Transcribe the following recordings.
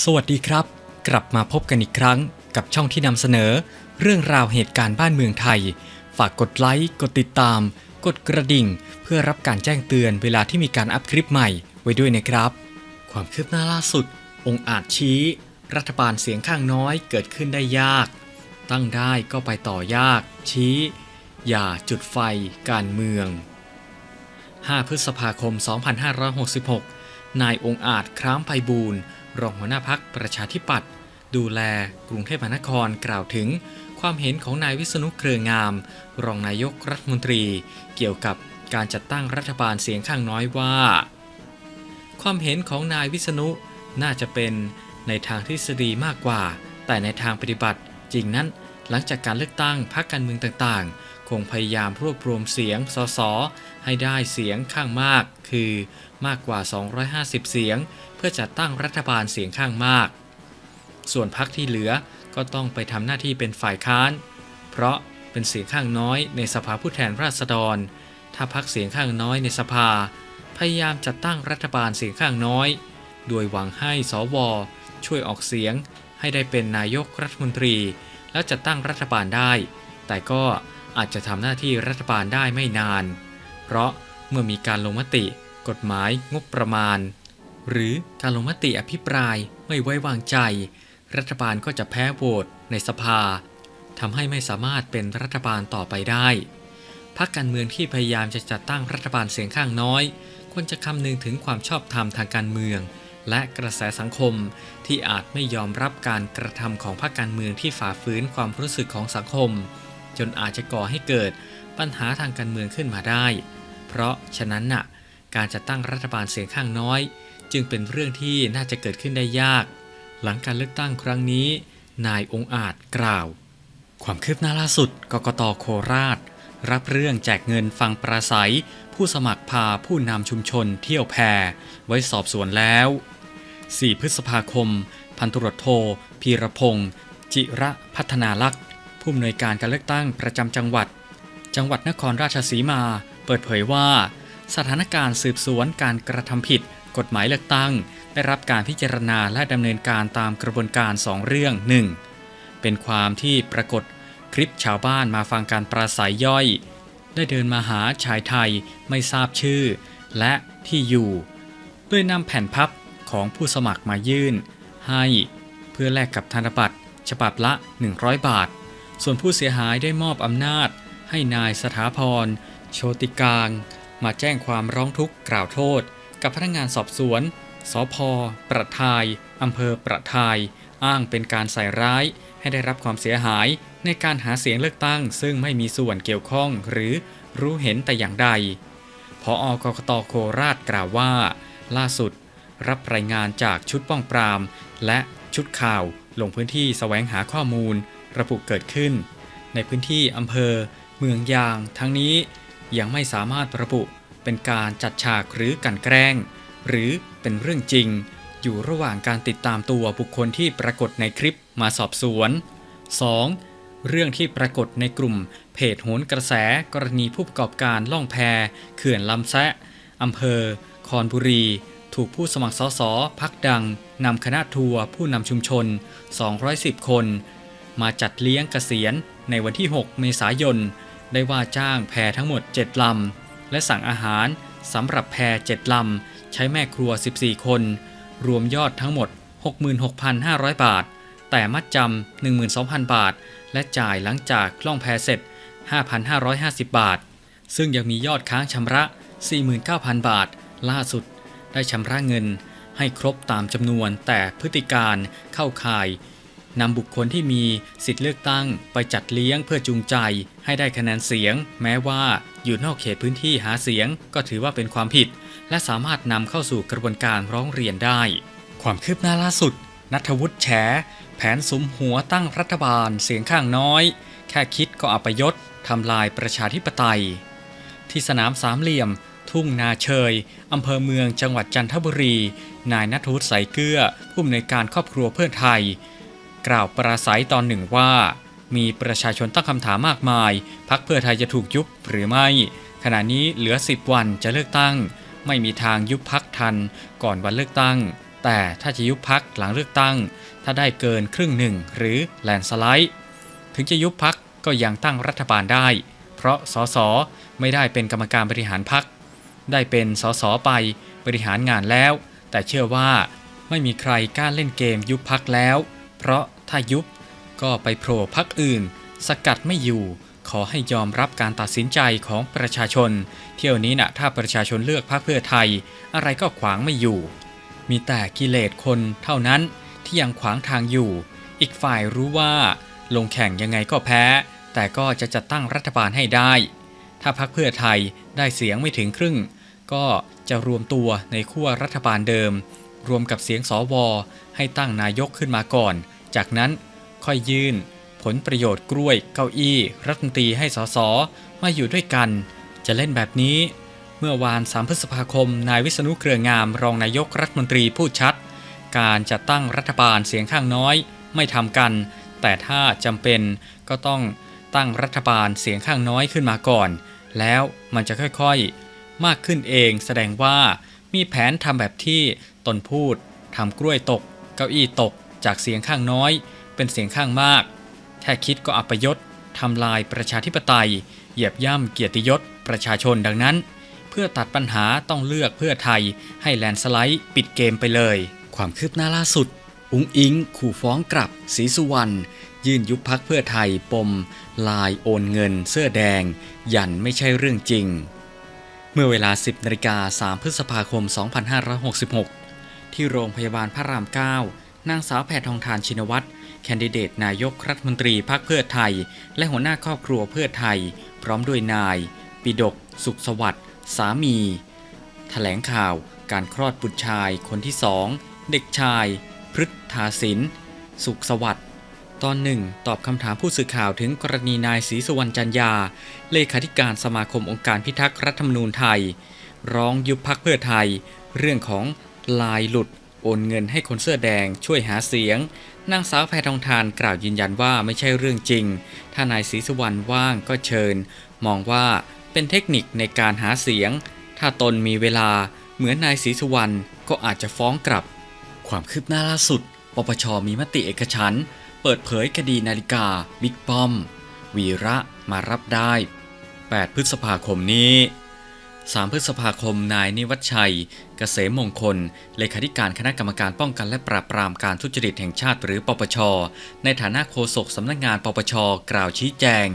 สวัสดีครับ กลับมาพบกันอีกครั้งกับช่องที่นำเสนอ เรื่องราวเหตุการณ์บ้านเมืองไทย ฝากกดไลค์ กดติดตาม กดกระดิ่ง เพื่อรับการแจ้งเตือนเวลาที่มีการอัพคลิปใหม่ไว้ด้วยนะครับ ความคืบหน้าล่าสุด องค์อาจชี้ รัฐบาลเสียงข้างน้อยเกิดขึ้นได้ยาก ตั้งได้ก็ไปต่อยาก ชี้ อย่าจุดไฟการเมือง 5 พฤษภาคม 2566 นายองค์อาจคร้ามไพบูลย์ รองหัวหน้าพักประชาธิปัตย์ดูแลกรุงเทพมหานครกล่าวถึง ความเห็นของนายวิษณุเครืองาม รองนายกรัฐมนตรี เกี่ยวกับการจัดตั้งรัฐบาลเสียงข้างน้อยว่า ความเห็นของนายวิษณุน่าจะเป็นในทางทฤษฎีมากกว่า แต่ในทางปฏิบัติ จริงนั้น หลังจากการเลือกตั้งพรรคการเมืองต่างๆ คงพยายามรวบรวมเสียงสสให้ได้เสียงข้างมาก คือมากกว่า 250 เสียง พื่อจัดตั้งรัฐบาลเสียงข้างมาก ส่วนพรรคที่เหลือก็ต้องไปทำหน้าที่เป็นฝ่ายค้าน เพราะเป็นเสียงข้างน้อยในสภาผู้แทนราษฎร ถ้าพรรคเสียงข้างน้อยในสภา พยายามจัดตั้งรัฐบาลเสียงข้างน้อย โดยหวังให้สว ช่วยออกเสียง ให้ได้เป็นนายกรัฐมนตรี และจัดตั้งรัฐบาลได้ แต่ก็อาจจะทำหน้าที่รัฐบาลได้ไม่นาน เพราะเมื่อมีการลงมติ กฎหมายงบประมาณ หรือการลงมติอภิปรายไม่ไว้วางใจ รัฐบาลก็จะแพ้โหวตในสภาทำให้ไม่สามารถเป็นรัฐบาลต่อไปได้พรรคการเมืองที่พยายามจะจัดตั้งรัฐบาลเสียงข้างน้อย ควรจะคำนึงถึงความชอบธรรมทางการเมือง และกระแสสังคมที่อาจไม่ยอมรับการกระทำของพรรคการเมืองที่ฝ่าฝืนความรู้สึกของสังคม จนอาจจะก่อให้เกิดปัญหาทางการเมืองขึ้นมาได้ เพราะฉะนั้นน่ะการจัดตั้งรัฐบาลเสียงข้างน้อย จึงเป็นเรื่องที่น่าจะเกิดขึ้นได้ยาก หลังการเลือกตั้งครั้งนี้ นายองอาจกล่าว ความคืบหน้าล่าสุดกกตโคราช รับเรื่องแจกเงินฟังปราศัย ผู้สมัครพาผู้นำชุมชนเที่ยวแพรไว้สอบสวนแล้ว 4 พฤษภาคม พันตุรโทพีรพงศ์จิระพัฒนาลักษ์ผู้อำนวยการการเลือกตั้งประจำจังหวัด จังหวัดนครราชสีมา เปิดเผยว่า สถานการณ์สืบสวนการกระทำผิด กฎหมายเลือกตั้ง ได้รับการพิจารณาและดำเนินการตามกระบวนการ 2 เรื่อง 1. เป็นความที่ปรากฏคลิปชาวบ้านมาฟังการปราศัยย่อย ได้เดินมาหาชายไทยไม่ทราบชื่อ และที่อยู่โดยนำแผ่นพับของผู้สมัครมายื่น ให้เพื่อแลกกับธนบัตรฉบับละ 100 บาท ส่วนผู้เสียหายได้มอบอำนาจ ให้นายสถาพร โชติกาง มาแจ้งความร้องทุกข์กล่าวโทษ กับพนักงานสอบสวน สพ ประทาย อำเภอประทาย อ้างเป็นการใส่ร้าย ให้ได้รับความเสียหายในการหาเสียงเลือกตั้ง ซึ่งไม่มีส่วนเกี่ยวข้องหรือรู้เห็นแต่อย่างใด พออกกตโคราชกล่าวว่า ล่าสุด รับรายงานจากชุดป้องปราม และชุดข่าวลงพื้นที่แสวงหาข้อมูล ระบุเกิดขึ้น ในพื้นที่อำเภอ เมืองยาง ทั้งนี้ยังไม่สามารถระบุ เป็นการจัดฉากหรือกันแกล้ง หรือเป็นเรื่องจริง อยู่ระหว่างการติดตามตัวบุคคลที่ปรากฏในคลิปมาสอบสวน 2. เรื่องที่ปรากฏในกลุ่มเพจโหนกระแสกรณีผู้ประกอบการล่องแพเขื่อนลำแซะอำเภอ คอนบุรี ถูกผู้สมัครสสพักดังนำคณะทัวร์ผู้นำชุมชน 210 คน มาจัดเลี้ยงเกษียณในวันที่ 6 เมษายน ได้ว่าจ้างแพทั้งหมด 7 ลำ และสั่งอาหารสำหรับแพ7ลำ ใช้แม่ครัว 14 คน รวมยอดทั้งหมด 66,500 บาท แต่มัดจำ12,000 บาท และจ่ายหลังจากล่องแพเสร็จ 5,550 บาท ซึ่งยังมียอดค้างชำระ 49,000 บาท ล่าสุดได้ชำระเงินให้ครบตามจำนวนแต่พฤติการเข้าข่าย นำบุคคลที่มีสิทธิเลือกตั้งไปจัดเลี้ยงเพื่อจูงใจ ให้ได้คะแนนเสียง แม้ว่าอยู่นอกเขตพื้นที่หาเสียง ก็ถือว่าเป็นความผิด และสามารถนำเข้าสู่กระบวนการร้องเรียนได้ ความคืบหน้าล่าสุด นัทวุฒิแฉ แผนสมหัวตั้งรัฐบาลเสียงข้างน้อย แค่คิดก็อัปยศทำลายประชาธิปไตย ที่สนามสามเหลี่ยม ทุ่งนาเชยอำเภอเมืองจังหวัดจันทบุรี นายนัทวุฒิใสเกลือผู้อำนวยการครอบครัวเพื่อไทย กล่าวปราศัยตอนหนึ่งว่า มีประชาชนตั้งคำถามมากมาย พักเพื่อไทยจะถูกยุบหรือไม่ ขณะนี้เหลือ 10 วันจะเลือกตั้ง ไม่มีทางยุบพักทัน ก่อนวันเลือกตั้ง แต่ถ้าจะยุบพักหลังเลือกตั้ง ถ้าได้เกินครึ่งหนึ่งหรือแลนสไลด์ ถึงจะยุบพักก็ยังตั้งรัฐบาลได้ เพราะสสไม่ได้เป็นกรรมการบริหารพัก ได้เป็นสสไปบริหารงานแล้ว แต่เชื่อว่าไม่มีใครกล้าเล่นเกมยุบพักแล้ว เพราะถ้ายุบก็ไปโผล่พักอื่น สกัดไม่อยู่ ขอให้ยอมรับการตัดสินใจของประชาชน เที่ยวนี้นะถ้าประชาชนเลือกพรรคเพื่อไทย อะไรก็ขวางไม่อยู่ มีแต่กิเลสคนเท่านั้นที่ยังขวางทางอยู่ อีกฝ่ายรู้ว่าลงแข่งยังไงก็แพ้ แต่ก็จะจัดตั้งรัฐบาลให้ได้ ถ้าพรรคเพื่อไทยได้เสียงไม่ถึงครึ่ง ก็จะรวมตัวในขั้วรัฐบาลเดิม รวมกับเสียงสวให้ตั้งนายกขึ้นมาก่อน จากนั้นค่อยยื่น ผลประโยชน์กล้วยเก้าอี้ รัฐมนตรีให้สสมาอยู่ด้วยกัน จะเล่นแบบนี้ เมื่อวาน 3 พฤษภาคม นายวิษณุเครืองามรองนายกรัฐมนตรีพูดชัด การจะตั้งรัฐบาลเสียงข้างน้อย ไม่ทำกัน แต่ถ้าจำเป็นก็ต้องตั้งรัฐบาลเสียงข้างน้อยขึ้นมาก่อน แล้วมันจะค่อยๆ มากขึ้นเองแสดงว่ามีแผนทำแบบที่ ตนพูดทำกล้วยตก เก้าอี้ตก จากเสียงข้างน้อย เป็นเสียงข้างมาก แค่คิดก็อัปยศทำลายประชาธิปไตย เหยียบย่ำเกียรติยศประชาชนดังนั้น เพื่อตัดปัญหาต้องเลือกเพื่อไทยให้แลนสไลด์ปิดเกมไปเลย ความคืบหน้าล่าสุด อุงอิง ขู่ฟ้องกลับศรีสุวรรณยื่นยุบพักเพื่อไทยปม ลายโอนเงิน เสื้อแดง ยันไม่ใช่เรื่องจริง เมื่อเวลา 10นาฬิกา3พฤษภาคม 2566 ที่โรงพยาบาลพระราม9นางสาวแพทองทานชินวัตรแคนดิเดตนายกรัฐมนตรีพรรคเพื่อไทย และหัวหน้าครอบครัวเพื่อไทย พร้อมด้วยนาย ปิดก สุขสวัสดิ์สามีแถลงข่าวการคลอดบุตรชายคนที่สองเด็กชาย พฤทธาสินสุขสวัสดิ์ตอนหนึ่งตอบคำถามผู้สื่อข่าวถึงกรณีนายศรีสุวรรณจันยา เลขาธิการสมาคมองค์การพิทักษ์รัฐธรรมนูญไทย ร้องยุบพักเพื่อไทย เรื่องของ ลายหลุด โอนเงินให้คนเสื้อแดงช่วยหาเสียง นางสาวแพทองทานกล่าวยืนยันว่าไม่ใช่เรื่องจริง ถ้านายศรีสุวรรณว่างก็เชิญ มองว่าเป็นเทคนิคในการหาเสียง ถ้าตนมีเวลาเหมือนนายศรีสุวรรณก็อาจจะฟ้องกลับ ความคืบหน้าล่าสุด ปปชมีมติเอกฉันเปิดเผยคดีนาฬิกา บิ๊กป้อม วีระมารับได้ 8 พฤษภาคมนี้ 3 พฤษภาคม นายนิวัชชัย เกษมมงคล เลขาธิการคณะกรรมการป้องกันและปราบปรามการทุจริตแห่งชาติหรือปปช ในฐานะโฆษกสำนักงานปปช กล่าวชี้แจง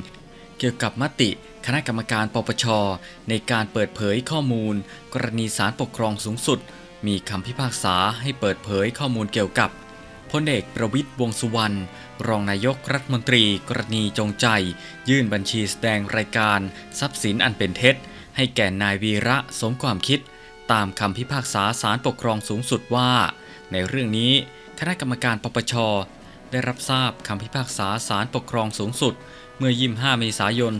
เกี่ยวกับมติคณะกรรมการปปช ในการเปิดเผยข้อมูล กรณีศาลปกครองสูงสุด มีคำพิพากษาให้เปิดเผยข้อมูลเกี่ยวกับพลเอกประวิตยวงษ์สุวรรณ รองนายกรัฐมนตรี กรณีจงใจ ยื่นบัญชีแสดงรายการ ทรัพย์สินอันเป็นเท็จ ให้แก่นายวีระสมความคิด ตามคำพิพากษาศาลปกครองสูงสุดว่า ในเรื่องนี้คณะกรรมการปปช ได้รับทราบคำพิพากษาศาลปกครองสูงสุด เมื่อ 25 เมษายน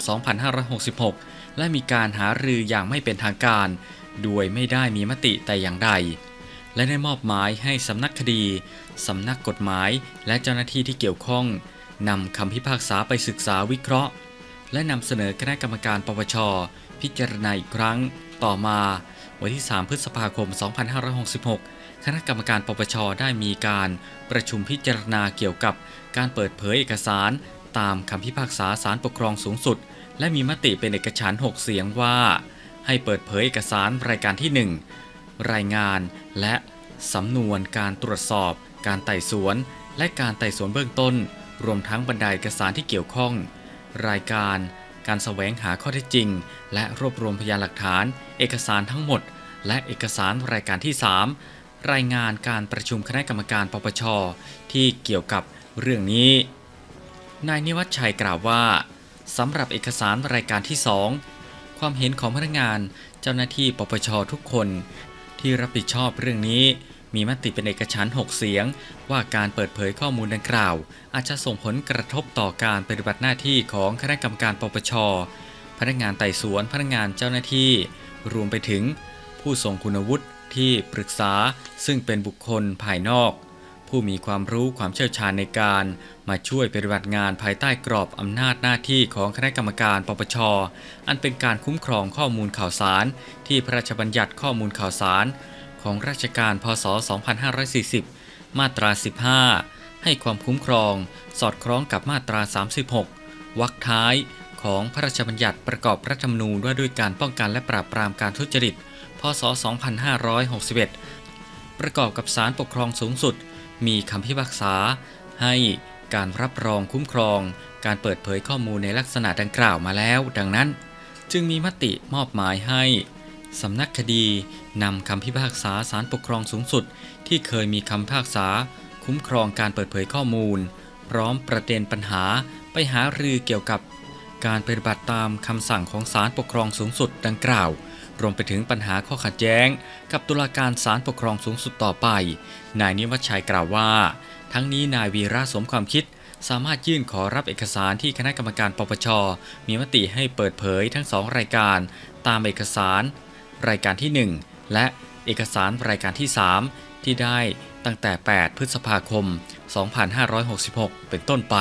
2566 และมีการหารืออย่างไม่เป็นทางการ โดยไม่ได้มีมติแต่อย่างใด และได้มอบหมายให้สำนักคดี สำนักกฎหมาย และเจ้าหน้าที่ที่เกี่ยวข้องนำคำพิพากษาไปศึกษาวิเคราะห์ และนำเสนอคณะกรรมการปปช พิจารณาอีกครั้ง ต่อมาวันที่ 3 พฤษภาคม 2566 คณะกรรมการปปชได้มีการประชุมพิจารณาเกี่ยวกับการเปิดเผยเอกสาร ตามคำพิพากษาศาลปกครองสูงสุด และมีมติเป็นเอกฉันท์6 เสียงว่า ให้เปิดเผยเอกสารรายการที่ 1 รายงานและสำนวนการตรวจสอบ การไต่สวน และการไต่สวนเบื้องต้น รวมทั้งบรรดาเอกสารที่เกี่ยวข้อง รายการ การแสวงหาข้อเท็จจริง และรวบรวมพยานหลักฐาน เอกสารทั้งหมด และเอกสารรายการที่ 3 รายงานการประชุมคณะกรรมการปปช ที่เกี่ยวกับเรื่องนี้ นายนิวัฒชัยกล่าวว่าสำหรับเอกสารรายการที่ 2 ความเห็นของพนักงานเจ้าหน้าที่ปปชทุกคน ที่รับผิดชอบเรื่องนี้ มีมติเป็นเอกฉันท์6เสียง ว่าการเปิดเผยข้อมูลดังกล่าว อาจจะส่งผลกระทบต่อการปฏิบัติหน้าที่ของคณะกรรมการปปช พนักงานไต่สวนพนักงานเจ้าหน้าที่ รวมไปถึง ผู้ทรงคุณวุฒิที่ปรึกษาซึ่งเป็นบุคคลภายนอก ผู้มีความรู้ความเชี่ยวชาญในการ มาช่วยปฏิบัติงานภายใต้กรอบอำนาจหน้าที่ของคณะกรรมการปปช อันเป็นการคุ้มครองข้อมูลข่าวสาร ที่พระราชบัญญัติข้อมูลข่าวสาร ของราชการพศ 2540 มาตรา 15 ให้ความคุ้มครอง สอดคล้องกับมาตรา 36 วรรคท้ายของพระราชบัญญัติประกอบรัฐธรรมนูญว่าด้วยการป้องกันและปราบปรามการทุจริต พศ 2561 ประกอบกับศาลปกครองสูงสุด มีคำพิพากษา ให้การรับรองคุ้มครอง การเปิดเผยข้อมูลในลักษณะดังกล่าวมาแล้ว ดังนั้น จึงมีมติมอบหมายให้ สำนักคดีนำคำพิพากษาศาลปกครองสูงสุด ที่เคยมีคำพิพากษา คุ้มครองการเปิดเผยข้อมูล พร้อมประเด็นปัญหาไปหารือเกี่ยวกับ การปฏิบัติตามคำสั่งของศาลปกครองสูงสุดดังกล่าว รวมไปถึงปัญหาข้อขัดแย้ง กับตุลาการศาลปกครองสูงสุดต่อไป นายนิวัชชัยกล่าวว่า ทั้งนี้นายวีระสมความคิดสามารถยื่นขอรับเอกสารที่คณะกรรมการปปช มีมติให้เปิดเผยทั้งสองรายการ ตามเอกสาร รายการที่ 1 และเอกสารรายการที่ 3 ที่ได้ตั้งแต่ 8 พฤษภาคม 2566 เป็นต้นไป